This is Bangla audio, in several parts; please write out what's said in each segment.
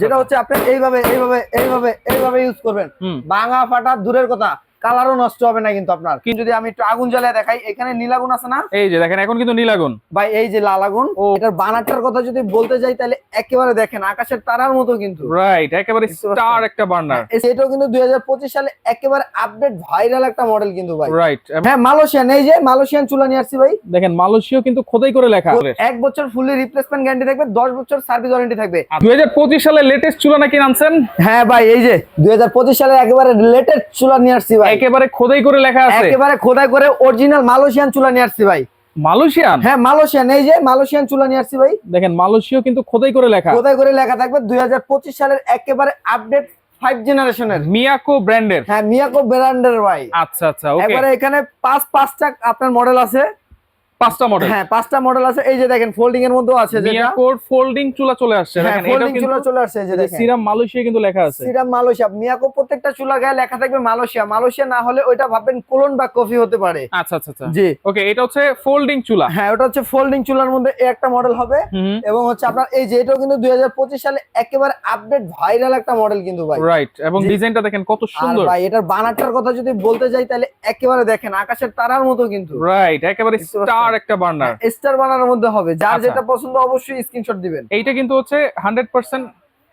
যেটা হচ্ছে আপনি এইভাবে এইভাবে এইভাবে এইভাবে ইউজ করবেন। ভাঙা ফাটা দূরের কথা। কালারও নষ্ট হবে না কিন্তু আপনার। কিন্তু যদি আমি একটু আগুন জ্বালিয়ে দেখাই এখানে নীলাগুন আছে না? এই যে দেখেন এখন কিন্তু নীলাগুন ভাই এই যে লাল আগুন এটার বানারটার কথা যদি বলতে যাই তাহলে একেবারে দেখেন আকাশের তারার মতো কিন্তু। রাইট একেবারে? স্টার একটা বার্নার এটাও কিন্তু দুই হাজার পঁচিশ সালে একেবারে আপডেট ভাইরাল একটা মডেল কিন্তু ভাই। রাইট হ্যাঁ মালয়েশিয়ান এই যে মালয়েশিয়ান চুলা নিয়ে আসছি ভাই। দেখেন মালয়েশিয়াও কিন্তু খোদাই করে লেখা এক বছর ফুলি রিপ্লেসমেন্ট গ্যারান্টি থাকবে দশ বছর সার্ভিস ওয়ারেন্টি থাকবে। দুই হাজার পঁচিশ সালে লেটেস্ট চুলা নাকি আনছেন? হ্যাঁ ভাই এই যে দুই হাজার পঁচিশ সালে একেবারে লেটেস্ট চুলা নিয়ে আসছি ভাই। একেবারে খোদাই করে লেখা আছে। একেবারে খোদাই করে অরিজিনাল মালয়েশিয়ান চুলা নিয়ে আসছি ভাই। মালয়েশিয়ান? হ্যাঁ মালয়েশিয়ান। এই যে মালয়েশিয়ান চুলা নিয়ে আসছি ভাই। দেখেন মালয়েশিয়াও কিন্তু খোদাই করে লেখা। খোদাই করে লেখা থাকবে দুই হাজার পঁচিশ সালের একেবারে আপডেট ফাইভ জেনারেশনের মিয়াকো ব্র্যান্ডের। হ্যাঁ মিয়াকো ব্র্যান্ডের ভাই। আচ্ছা আচ্ছা ওকে এবারে এখানে পাঁচ পাঁচটা আপনার মডেল আছে। পাঁচটা মডেল হ্যাঁ পাঁচটা মডেল আছে। এই যে দেখেন ফোল্ডিং এর মধ্যেও আছে যেটা। ফোল্ডিং চুলা চলে আসছে। হ্যাঁ দেখেন ফোল্ডিং চুলা চলে আসছে এই যে দেখেন। সিরাম মালয়েশিয়া কিন্তু লেখা আছে। সিরাম মালয়েশিয়া। প্রত্যেকটা চুলা গায়ে লেখা থাকবে মালয়েশিয়া। মালয়েশিয়া না হলে ওইটা ভাববেন কোলন বা কফি হতে পারে। আচ্ছা আচ্ছা আচ্ছা। জি। ওকে এটা হচ্ছে ফোল্ডিং চুলা। হ্যাঁ ওটা হচ্ছে ফোল্ডিং চুলার মধ্যে একটা মডেল হবে। এবং হচ্ছে আপনার এই যে এটাও কিন্তু দুই হাজার পঁচিশ সালে একেবারে আপডেট ভাইরাল একটা মডেল কিন্তু ভাই। রাইট এবং। ডিজাইনটা দেখেন কত সুন্দর। ভাই এটার বানারটার কথা যদি বলতে যাই তাহলে একেবারে দেখেন আকাশের তারার মতো কিন্তু। রাইট একেবারে স্টার একটা বার্নার। স্টার বানানোর মধ্যে হবে। যার আচ্ছা। যেটা পছন্দ অবশ্যই স্ক্রিনশট দিবেন। এইটা কিন্তু হচ্ছে hundred percent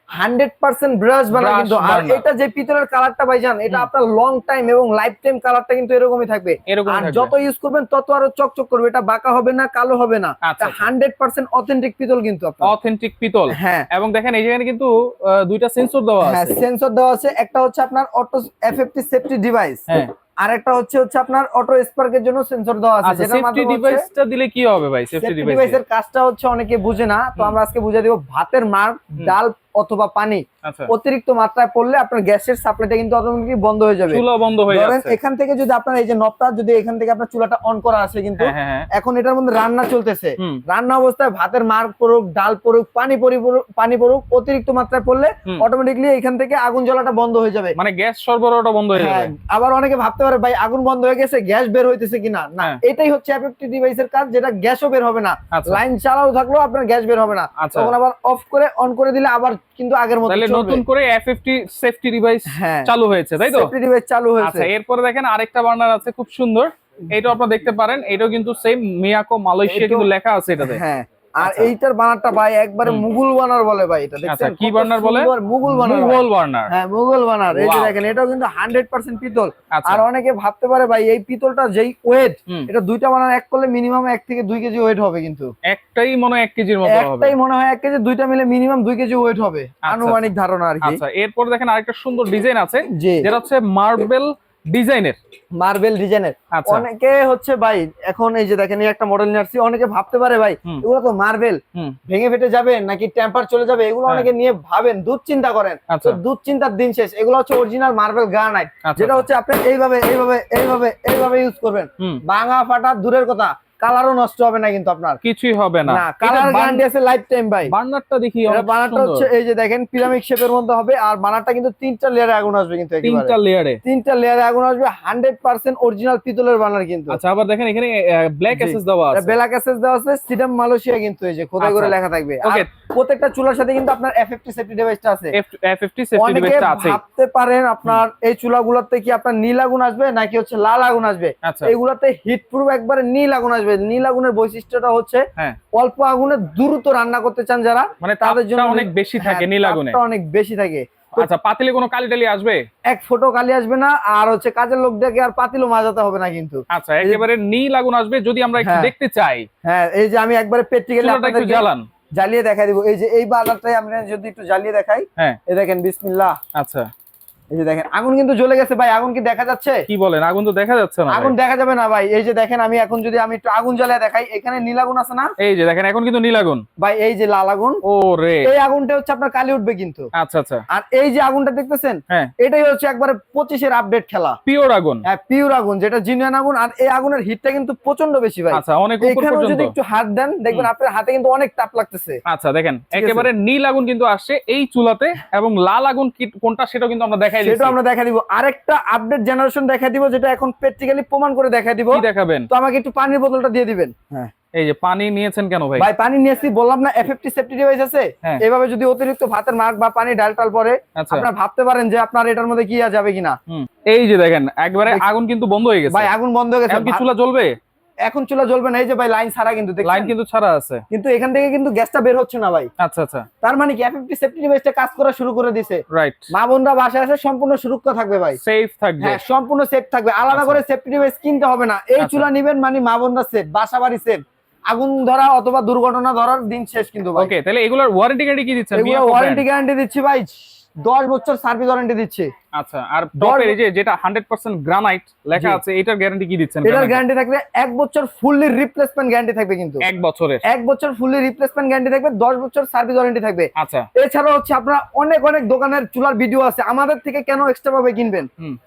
hundred percent brush বানা কিন্তু। আর। এটা যে পিতলের কালারটা ভাইজান এটা আপনার লং টাইম এবং লাইফ টাইম কালারটা কিন্তু এরকমই থাকবে। আর যত ইউজ করবেন তত আরও চকচক করবে। এটা বাঁকা হবে না কালো হবে না। আচ্ছা, আচ্ছা। হান্ড্রেড পার্সেন্ট অথেন্টিক পিতল কিন্তু আপনার। অথেন্টিক পিতল। হ্যাঁ। এবং দেখেন এই জায়গায় কিন্তু দুইটা সেন্সর দেওয়া হ্যাঁ আছে। সেন্সর দেওয়া আছে। একটা হচ্ছে আপনার অটো এফএফটি সেফটি ডিভাইস হ্যাঁ। আর একটা হচ্ছে হচ্ছে আপনার অটো স্পার্কের জন্য সেন্সর দেওয়া আছে যেটা সেফটি ডিভাইসটা দিলে কি হবে ভাই? সেফটি সেফটি ডিভাইস ডিভাইসের কাজটা হচ্ছে অনেকে বুঝে না তো আমরা আজকে বুঝিয়ে দেব ভাতের মার ডাল অথবা পানি আচ্ছা। অতিরিক্ত মাত্রায় পড়লে আপনার গ্যাসের সাপ্লাইটা কিন্তু অটোমেটিক বন্ধ হয়ে যাবে। চুলা বন্ধ হয়ে যাচ্ছে। এখান থেকে যদি আপনার এই যে নবটা যদি এখান থেকে আপনার চুলাটা অন করা আছে কিন্তু হ্যাঁ হ্যাঁ হ্যাঁ। এখন এটার মধ্যে রান্না চলতেছে। রান্না অবস্থায় ভাতের মার পড়ুক ডাল পড়ুক পানি পানি পড়ুক অতিরিক্ত মাত্রায় পড়লে অটোমেটিকলি এখান থেকে আগুন জ্বলাটা বন্ধ হয়ে যাবে। মানে গ্যাস সরবরাহটা বন্ধ হয়ে যাবে। আবার অনেকে ভাবতে পারে ভাই আগুন বন্ধ হয়ে গেছে গ্যাস বের হইতেছে কিনা? না। এটাই হচ্ছে এফএফটি ডিভাইসের কাজ যেটা গ্যাসও বের হবে না। আচ্ছা। লাইন চালাও থাকলেও আপনার গ্যাস বের হবে না। আচ্ছা। তখন আবার অফ করে অন করে দিলে আবার কিন্তু আগের মতো তাহলে নতুন করে এফএফটি সেফটি ডিভাইস চালু হয়েছে তাই তো? সেফটি ডিভাইস চালু হয়েছে। আচ্ছা এরপরে দেখেন আরেকটা বার্নার আছে খুব সুন্দর। এটাও আপনারা দেখতে পারেন এটাও কিন্তু সেম মিয়াকো মালয়েশিয়া কিন্তু লেখা আছে এটাতে। হ্যাঁ। আর আচ্ছা। এইটার বানারটা ভাই একবারে মুঘল বানার বলে ভাই এটা দেখছেন? আচ্ছা, কি কত বানার বলে? মুঘল বানার মুঘল বার্নার হ্যাঁ মুঘল বানার। এই যে দেখেন এটাও কিন্তু হান্ড্রেড পার্সেন্ট পিতল। আচ্ছা। আর অনেকে ভাবতে পারে ভাই এই পিতলটা যেই ওয়েট এটা দুইটা বানার এক করলে মিনিমাম এক থেকে দুই কেজি ওয়েট হবে কিন্তু। একটাই মনে হয় এক কেজির মতো হবে। একটাই মনে হয় এক কেজি দুইটা মিলে মিনিমাম দুই কেজি ওয়েট হবে। আনুমানিক ধারণা আর কি। আচ্ছা এরপর দেখেন আরেকটা সুন্দর ডিজাইন আছে যেটা হচ্ছে মার্বেল ডিজাইনের? মার্বেল ডিজাইনের আচ্ছা। অনেকে হচ্ছে ভাই এখন এই যে দেখেন একটা মডেল নিয়ে আসছি অনেকে ভাবতে পারে ভাই এগুলো তো মার্বেল ভেঙে ফেটে যাবে নাকি টেম্পার চলে যাবে এগুলো হ্যাঁ। অনেকে নিয়ে ভাবেন দুধ চিন্তা করেন। আচ্ছা তো দুধ চিন্তার দিন শেষ। এগুলো হচ্ছে অরিজিনাল মার্বেল গ্রানাইট আচ্ছা যেটা হচ্ছে আপনি এইভাবে এইভাবে এইভাবে এইভাবে ইউজ করবেন। ভাঙা ফাটা দূরের কথা। কালারও নষ্ট হবে না কিন্তু আপনার। কিছুই হবে না। কালার গ্যারান্টি আছে লাইফ টাইম ভাই। বার্নারটা দেখি বানারটা হচ্ছে এই যে দেখেন পিরামিড শেপের মধ্যে হবে আর বানারটা কিন্তু তিনটা লেয়ারে আগুন আসবে কিন্তু তিনটা লেয়ারে তিনটা লেয়ারে আগুন আসবে হান্ড্রেড পার্সেন্ট অরিজিনাল পিতলের বানার কিন্তু। আচ্ছা আবার দেখেন এখানে ব্ল্যাক। এসএস দেওয়া আছে। বেলা ক্যাসেস দেওয়া আছে সিডাম মালয়েশিয়া কিন্তু এই যে খোদাই করে আচ্ছা। লেখা থাকবে। ওকে প্রত্যেকটা চুলার সাথে কিন্তু আপনার এফএফটি সেফটি ডিভাইসটা আছে। F50 সেফটি ডিভাইসটা আছে ভাবতে পারেন আপনার এই চুলাগুলোতে কি আপনার নীল আগুন আসবে নাকি হচ্ছে লাল আগুন আসবে? এগুলাতে হিট প্রুফ একবারে নীল আগুন আসবে। নীল আগুনের বৈশিষ্ট্যটা হচ্ছে হ্যাঁ। অল্প আগুনে দ্রুত রান্না করতে চান যারা মানে তাদের জন্য অনেক বেশি থাকে হ্যাঁ, নীল আগুনে। অনেক বেশি থাকে। আচ্ছা পাতিলে কোনো কালি টালি আসবে? এক ফোটো কালি আসবে না আর হচ্ছে কাজের লোক দেখে আর পাতিলও মাজাতে হবে না কিন্তু। আচ্ছা একেবারে নীল আগুন আসবে যদি আমরা একটু হ্যাঁ। দেখতে চাই। হ্যাঁ এই যে আমি একবারে প্র্যাকটিক্যালি জ্বালান। জ্বালিয়ে দেখাই দিব। এই যে এই বাজারটাই আমরা যদি একটু জ্বালিয়ে দেখাই হ্যাঁ। এই দেখেন বিসমিল্লাহ। আচ্ছা। এই যে দেখেন আগুন কিন্তু জ্বলে গেছে ভাই আগুন কি দেখা যাচ্ছে? কি বলেন আগুন তো দেখা যাচ্ছে না আগুন দেখা যাবে না ভাই এই যে দেখেন আমি এখন যদি আমি একটু আগুন জ্বালিয়ে দেখাই এখানে নীল আগুন আছে না? এই যে দেখেন এখন কিন্তু নীল আগুন। ভাই এই যে লাল আগুন ও রে। এই আগুনটা হচ্ছে আপনার কালি উঠবে কিন্তু। আচ্ছা আচ্ছা। আর এই যে আগুনটা দেখতেছেন হ্যাঁ। এটাই হচ্ছে একবারে পঁচিশের আপডেট খেলা। পিওর আগুন। হ্যাঁ পিওর আগুন যেটা জিনিয়ান আগুন আর এই আগুনের হিটটা কিন্তু প্রচণ্ড বেশি ভাই। আচ্ছা অনেক উপর পর্যন্ত। যদি একটু হাত দেন দেখবেন আপনার হাতে কিন্তু অনেক তাপ লাগতেছে। আচ্ছা দেখেন একেবারে নীল আগুন কিন্তু আসছে এই চুলাতে এবং লাল আগুন কি কোনটা সেটাও কিন্তু আমরা দেখাই সেটা আমরা দেখা দিব। আরেকটা আপডেট জেনারেশন দেখা দিব যেটা এখন প্র্যাকটিক্যালি প্রমাণ করে দেখা দিব। কি দেখাবেন? তো আমাকে একটু পানির বোতলটা দিয়ে দিবেন। হ্যাঁ। এই যে পানি নিয়েছেন কেন ভাই? ভাই পানি নিয়েছি বললাম না এফএফটি সেফটি ডিভাইস আছে। হ্যাঁ। এভাবে যদি অতিরিক্ত ভাতের মার্ক বা পানি ডাল টাল পরে আচ্ছা। আপনারা ভাবতে পারেন যে আপনার এটার মধ্যে কি আর যাবে কিনা। এই যে দেখেন একবারে আগুন কিন্তু বন্ধ হয়ে গেছে। ভাই আগুন বন্ধ হয়ে গেছে। কি চুলা জ্বলবে? এখন চুলা জ্বলবে না এই যে ভাই লাইন ছাড়া কিন্তু? লাইন কিন্তু ছাড়া আছে। কিন্তু এখান থেকে কিন্তু গ্যাসটা বের হচ্ছে না ভাই। আচ্ছা আচ্ছা। তার মানে কি এফএফটি সেফটি ডিভাইসটা কাজ করা শুরু করে দিছে। রাইট মা বোনরা বাসায় আসে সম্পূর্ণ সুরক্ষা থাকবে ভাই। সেফ থাকবে। হ্যাঁ সম্পূর্ণ সেফ থাকবে। আলাদা আচ্ছা। করে সেফটি ডিভাইস কিনতে হবে না। এই আচ্ছা। চুলা নিবেন মানে মা বোনরা সেফ বাসা বাড়ি সেফ আগুন ধরা অথবা দুর্ঘটনা ধরার দিন শেষ কিন্তু ভাই। ওকে তাহলে এগুলোর ওয়ারেন্টি গ্যারান্টি কি দিচ্ছেন? ওয়ারেন্টি গ্যারান্টি দিচ্ছি ভাই। দশ বছর সার্ভিস ওয়ারেন্টি দিচ্ছি। আচ্ছা আর টপের এই যে যেটা 100% গ্রানাইট লেখা আছে এটার গ্যারান্টি কি দিচ্ছেন এটার গ্যারান্টি থাকবে এক বছর ফুললি রিপ্লেসমেন্ট গ্যারান্টি থাকবে কিন্তু। এক বছরের। এক বছর ফুললি রিপ্লেসমেন্ট গ্যারান্টি থাকবে দশ বছর সার্ভিস ওয়ারেন্টি থাকবে। আচ্ছা। এছাড়া হচ্ছে আপনারা অনেক অনেক দোকানের চুলার ভিডিও আছে আমাদের থেকে কেন এক্সট্রা ভাবে কিনবেন?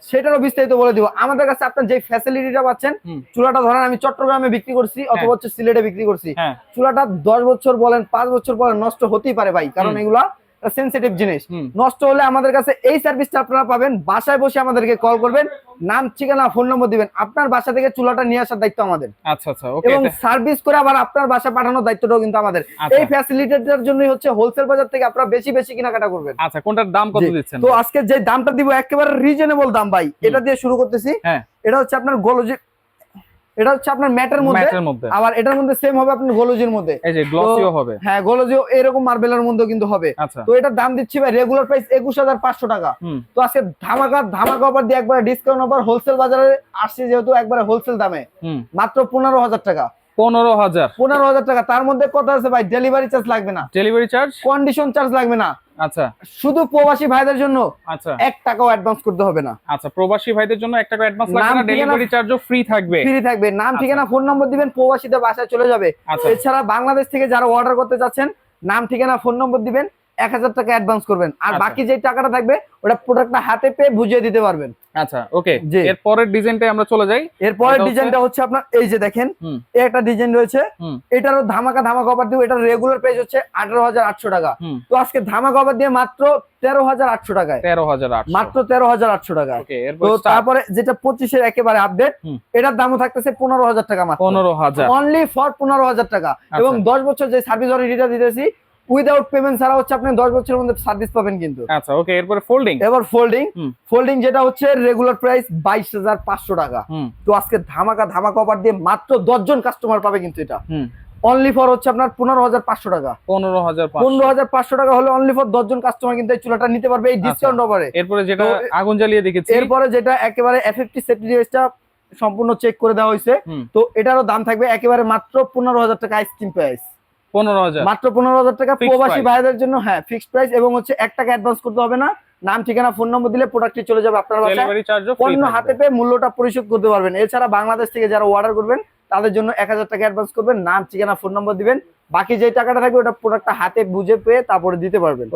সেটারও বিস্তারিত বলে দিব। আমাদের কাছে আপনার যে ফ্যাসিলিটিটা পাচ্ছেন। চুলাটা ধরেন আমি চট্টগ্রামে বিক্রি করছি অথবা হচ্ছে সিলেটে বিক্রি করছি। হ্যাঁ। চুলাটা দশ বছর বলেন পাঁচ বছর বলেন নষ্ট হতেই পারে ভাই কারণ এগুলা সেন্সিটিভ জিনিস। নষ্ট হলে আমাদের কাছে এই সার্ভিসটা আপনারা পাবেন। বাসায় বসে আমাদেরকে কল করবেন। নাম ঠিকানা ফোন নম্বর দিবেন। আপনার বাসা থেকে চুলাটা নিয়ে আসার দায়িত্ব আমাদের। আচ্ছা আচ্ছা এবং সার্ভিস করে আবার আপনার বাসা পাঠানোর দায়িত্বটাও কিন্তু আমাদের। আচ্ছা। এই ফ্যাসিলিটিটার জন্যই হচ্ছে হোলসেল বাজার থেকে আপনারা বেশি বেশি কেনাকাটা করবেন। আচ্ছা কোনটার দাম কত দিচ্ছেন? তো আজকে যে দামটা দিব একেবারে রিজনেবল দাম ভাই। এটা দিয়ে শুরু করতেছি। হ্যাঁ। এটা হচ্ছে আপনার গোলজি এটা হচ্ছে আপনার ম্যাটের মধ্যে আবার এটার মধ্যে সেম হবে আপনার গোলজির মধ্যে। এই যে গ্লসিও হবে। হ্যাঁ গোলজিও এরকম মার্বেলের মধ্যে কিন্তু হবে। আচ্ছা। তো এটার দাম দিচ্ছি ভাই রেগুলার প্রাইস একুশ হাজার পাঁচশো টাকা। তো আজকে ধামাকা ধামাকা অফার দিয়ে একবারে ডিসকাউন্ট অফার হোলসেল বাজারে আসছে যেহেতু একবার হোলসেল দামে। মাত্র পনেরো হাজার টাকা। পনেরো হাজার। পনেরো হাজার টাকা। তার মধ্যে কথা আছে ভাই ডেলিভারি চার্জ লাগবে না। ডেলিভারি চার্জ কন্ডিশন চার্জ লাগবে না। আচ্ছা। শুধু প্রবাসী ভাইদের জন্য আচ্ছা। এক টাকাও অ্যাডভান্স করতে হবে না। আচ্ছা প্রবাসী ভাইদের জন্য এক টাকা অ্যাডভান্স লাগবে না? ডেলিভারি চার্জও ফ্রি থাকবে। ফ্রি থাকবে। নাম আচ্ছা। ঠিকানা ফোন নম্বর দিবেন প্রবাসীদের বাসায় চলে যাবে। আচ্ছা। এছাড়া বাংলাদেশ থেকে যারা অর্ডার করতে চাচ্ছেন নাম ঠিকানা ফোন নম্বর দিবেন। এক হাজার টাকা অ্যাডভান্স করবেন। আর আচ্ছা। বাকি যে টাকাটা থাকবে ওটা প্রোডাক্টটা হাতে পেয়ে বুঝিয়ে দিতে পারবেন। আচ্ছা ওকে জি। এর পরের ডিজাইনটাই আমরা চলে যাই। এরপরের ডিজাইনটা হচ্ছে আপনার এই যে দেখেন এই একটা ডিজাইন রয়েছে। এটারও ধামাকা ধামাকা অফার দিব। এটার রেগুলার প্রাইস হচ্ছে আঠারো হাজার আটশো টাকা। তো আজকে ধামাকা অফার দিয়ে মাত্র তেরো হাজার আটশো টাকায়। তেরো হাজার মাত্র তেরো হাজার আটশো ওকে তো তারপরে যেটা পঁচিশের একেবারে আপডেট এটার দামও থাকতেছে পনেরো হাজার টাকা মাত্র। পনেরো হাজার। অনলি ফর পনেরো হাজার টাকা। এবং দশ বছর যে সার্ভিস ওয়ারেন্টিটা দিতেছি উইদাউট পেমেন্ট ছাড়া হচ্ছে আপনি দশ বছরের মধ্যে সার্ভিস পাবেন কিন্তু। আচ্ছা ওকে এরপরে ফোল্ডিং এবার ফোল্ডিং ফোল্ডিং যেটা হচ্ছে রেগুলার প্রাইস বাইশ হাজার পাঁচশো টাকা। তো আজকে ধামাকা ধামাকা অফার দিয়ে মাত্র দশজন কাস্টমার পাবে কিন্তু এটা। অনলি ফর হচ্ছে আপনার পনেরো হাজার পাঁচশো টাকা। পনেরো হাজার। পনেরো হাজার পাঁচশো টাকা হলে অনলি ফর দশজন কাস্টমার কিন্তু এই চুলাটা নিতে পারবে এই ডিসকাউন্ট অফারে এরপরে যেটা আগুন জ্বালিয়ে দেখেছি। এরপরে যেটা একেবারে এফএফটি সেফটি ডিভাইসটা সম্পূর্ণ চেক করে দেওয়া হয়েছে। তো এটারও দাম থাকবে একেবারে মাত্র পনেরো হাজার টাকা আইসক্রিম প্রাইস পনেরো হাজার। মাত্র পনেরো হাজার টাকা প্রবাসী ভাইদের জন্য হ্যাঁ ফিক্সড প্রাইস এবং হচ্ছে এক টাকা অ্যাডভান্স করতে হবে না। নাম ঠিকানা ফোন নম্বর দিলে প্রোডাক্টটি চলে যাবে আপনার বাসায়। পণ্য হাতে পেয়ে মূল্যটা পরিশোধ করতে পারবেন। এছাড়া বাংলাদেশ থেকে যারা অর্ডার করবেন তাদের জন্য এক হাজার টাকা অ্যাডভান্স করবেন। নাম ঠিকানা ফোন নম্বর দিবেন। বাকি যে টাকাটা থাকবে ওটা প্রোডাক্টটা হাতে বুঝে পেয়ে তারপরে দিতে পারবেন।